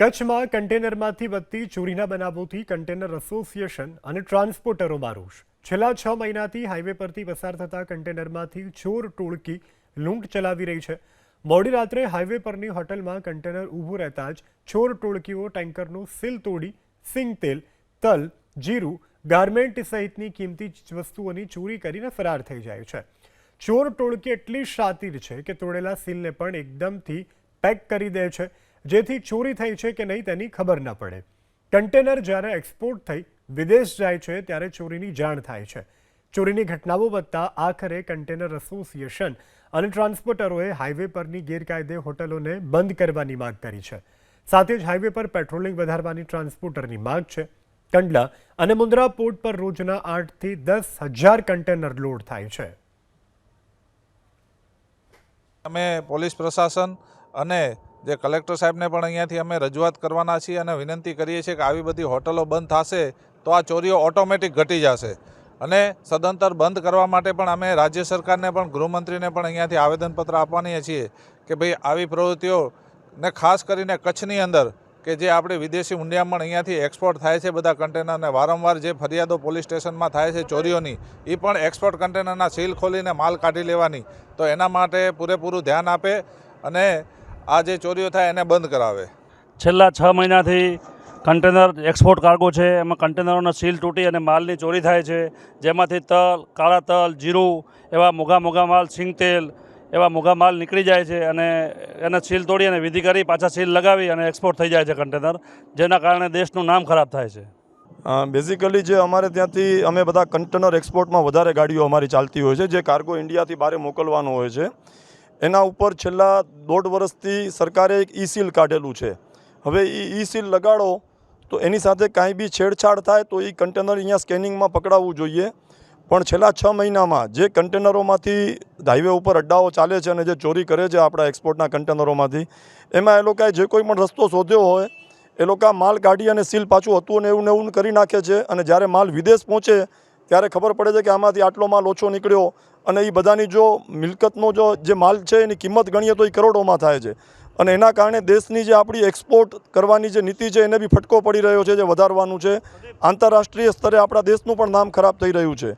કચ્છમાં કન્ટેનરમાંથી વધતી ચોરીના બનાવોથી કન્ટેનર એસોસિએશન અને ટ્રાન્સપોર્ટરોમાં રોષ. છેલ્લા છ મહિનાથી હાઈવે પરથી પસાર થતા કન્ટેનરમાંથી ચોર ટોળકી લૂંટ ચલાવી રહી છે. મોડી રાત્રે હાઈવે પરની હોટલમાં કન્ટેનર ઊભું રહેતા જ ચોર ટોળકીઓ ટેન્કરનું સીલ તોડી, સિંગ તેલ, તલ, જીરું, ગાર્મેન્ટ સહિતની કિંમતી વસ્તુઓની ચોરી કરીને ફરાર થઈ જાય છે. ચોર ટોળકી એટલી શાતિર છે કે તોડેલા સીલને પણ એકદમથી પેક કરી દે છે. જેથી ચોરી થઈ છે કે નહીં તેની ખબર ન પડે. કન્ટેનર જ્યારે એક્સપોર્ટ થઈ વિદેશ જાય છે ત્યારે ચોરીની જાણ થાય છે. ચોરીની ઘટનાઓ વધતા આખરે કન્ટેનર એસોસિએશન અને ટ્રાન્સપોર્ટરોએ હાઈવે પરની ગેરકાયદે હોટલોને બંધ કરવાની માંગ કરી છે. સાથે જ હાઈવે પર પેટ્રોલિંગ વધારવાની ટ્રાન્સપોર્ટરની માંગ છે. કંડલા અને મુન્દ્રા પોર્ટ પર રોજના આઠથી દસ હજાર કન્ટેનર લોડ થાય છે. અમે પોલીસ પ્રશાસન અને જે કલેક્ટર સાહેબને પણ અહીંયાથી અમે રજૂઆત કરવાના છીએ અને વિનંતી કરીએ છીએ કે આવી બધી હોટલો બંધ થશે, તો આ ચોરીઓ ઓટોમેટિક ઘટી જશે. અને સદંતર બંધ કરવા માટે પણ અમે રાજ્ય સરકારને પણ, ગૃહમંત્રીને પણ અહીંયાથી આવેદનપત્ર આપવાની છીએ કે ભાઈ, આવી પ્રવૃત્તિઓ ને ખાસ કરીને કચ્છની અંદર કે જે આપણે વિદેશી ઊંડિયામણ અહીંયાથી એક્સપોર્ટ થાય છે બધા કન્ટેનરને, વારંવાર જે ફરિયાદો પોલીસ સ્ટેશનમાં થાય છે ચોરીઓની એ પણ એક્સપોર્ટ કન્ટેનરના સીલ ખોલીને માલ કાઢી લેવાની. તો એના માટે પૂરેપૂરું ધ્યાન આપે અને આ જે ચોરીઓ થાય એને બંધ કરાવે. છેલ્લા છ મહિનાથી કન્ટેનર એક્સપોર્ટ કાર્ગો છે એમાં કન્ટેનરોના સીલ તૂટી અને માલની ચોરી થાય છે જેમાંથી તલ કાળા તલ જીરું એવા મોઘા મોઘા માલ સિંગતેલ એવા મોઘા માલ નીકળી જાય છે અને એને સીલ તોડી અને વિધિ કરી પાછા સીલ લગાવી અને એક્સપોર્ટ થઈ જાય છે કન્ટેનર જેના કારણે દેશનું નામ ખરાબ થાય છે. બેઝિકલી જે અમારે ત્યાંથી અમે બધા કન્ટેનર એક્સપોર્ટમાં વધારે ગાડીઓ અમારી ચાલતી હોય છે જે કાર્ગો ઇન્ડિયાથી બહાર મોકલવાનો હોય છે. એના ઉપર છેલ્લા દોઢ વર્ષથી સરકારે એક ઈ સીલ કાઢેલું છે. હવે એ ઈ સીલ લગાડો તો એની સાથે કાંઈ બી છેડછાડ થાય તો એ કન્ટેનર અહીંયા સ્કેનિંગમાં પકડાવવું જોઈએ. પણ છેલ્લા છ મહિનામાં જે કન્ટેનરોમાંથી હાઈવે ઉપર અડ્ડાઓ ચાલે છે અને જે ચોરી કરે છે આપણા એક્સપોર્ટના કન્ટેનરોમાંથી, એમાં એ લોકોએ જે કોઈ પણ રસ્તો શોધ્યો હોય, એ લોકો માલ કાઢી અને સીલ પાછું હતું ને એવું ને એવું કરી નાખે છે અને જ્યારે માલ વિદેશ પહોંચે, ત્યારે ખબર પડે છે કે આમાંથી આટલો માલ ઓછો નીકળ્યો અને એ બધાની જો મિલકતનો જો જે માલ છે એની કિંમત ગણીએ તો એ કરોડોમાં થાય છે. અને એના કારણે દેશની જે આપણી એક્સપોર્ટ કરવાની જે નીતિ છે એને બી ફટકો પડી રહ્યો છે, જે વધારવાનું છે. આંતરરાષ્ટ્રીય સ્તરે આપણા દેશનું પણ નામ ખરાબ થઈ રહ્યું છે.